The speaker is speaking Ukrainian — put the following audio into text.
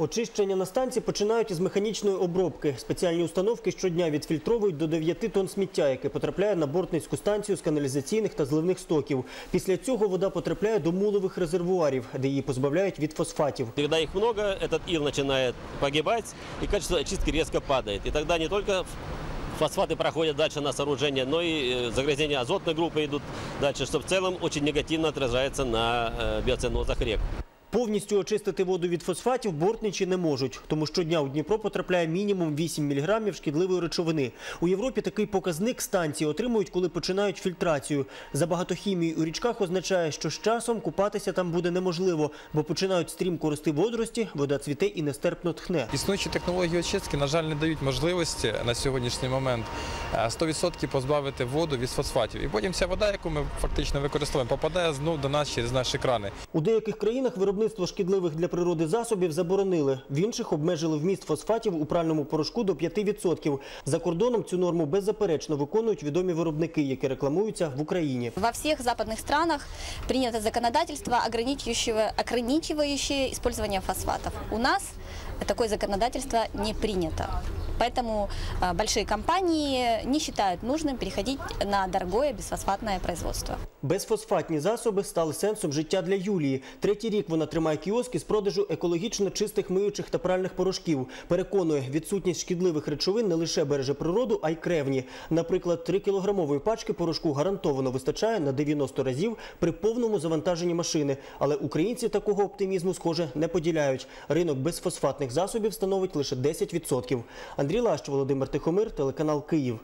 Очищення на станції починають із механічної обробки. Спеціальні установки щодня відфільтровують до 9 тонн сміття, яке потрапляє на бортницьку станцію з каналізаційних та зливних стоків. Після цього вода потрапляє до мулових резервуарів, де її позбавляють від фосфатів. Когда их много, этот ил начинает погибать, и качество очистки резко падает. И тогда не только фосфаты проходят дальше на сооружение, но и э, загрязнения азотной группы идут дальше, что в целом очень негативно отражается на э, биоценозах рек. Повністю очистити воду від фосфатів бортничі не можуть, тому щодня у Дніпро потрапляє мінімум 8 мг шкідливої речовини. У Європі такий показник станції отримують, коли починають фільтрацію. Забагато хімії у річках означає, що з часом купатися там буде неможливо, бо починають стрімко рости водорості, вода цвіте і нестерпно тхне. Існуючі технології очистки, на жаль, не дають можливості на сьогоднішній момент е, 100% позбавити воду від фосфатів. І потім ця вода, яку ми фактично використовуємо, попадає знов до нас через наші крани. У деяких країнах виробництво шкідливих для природи засобів заборонили. В інших обмежили вміст фосфатів у пральному порошку до 5%. За кордоном цю норму беззаперечно виконують відомі виробники, які рекламуються в Україні. Во всех западных странах принято законодательство, ограничивающее, ограничивающее использование фосфатов. У нас такое законодательство не принято. Поэтому а, большие компании не считают нужным переходить на дорогое бесфосфатное производство. Безфосфатні засоби стали сенсом життя для Юлії. Третій рік вона тримає кіоски з продажу екологічно чистих миючих та пральних порошків. Переконує, відсутність шкідливих речовин не лише береже природу, а й кревні. Наприклад, 3 кілограмової пачки порошку гарантовано вистачає на 90 разів при повному завантаженні машини. Але українці такого оптимізму, схоже, не поділяють. Ринок безфосфатних засобів становить лише 10%. Андрій Лащ, Володимир Тихомир, телеканал Київ.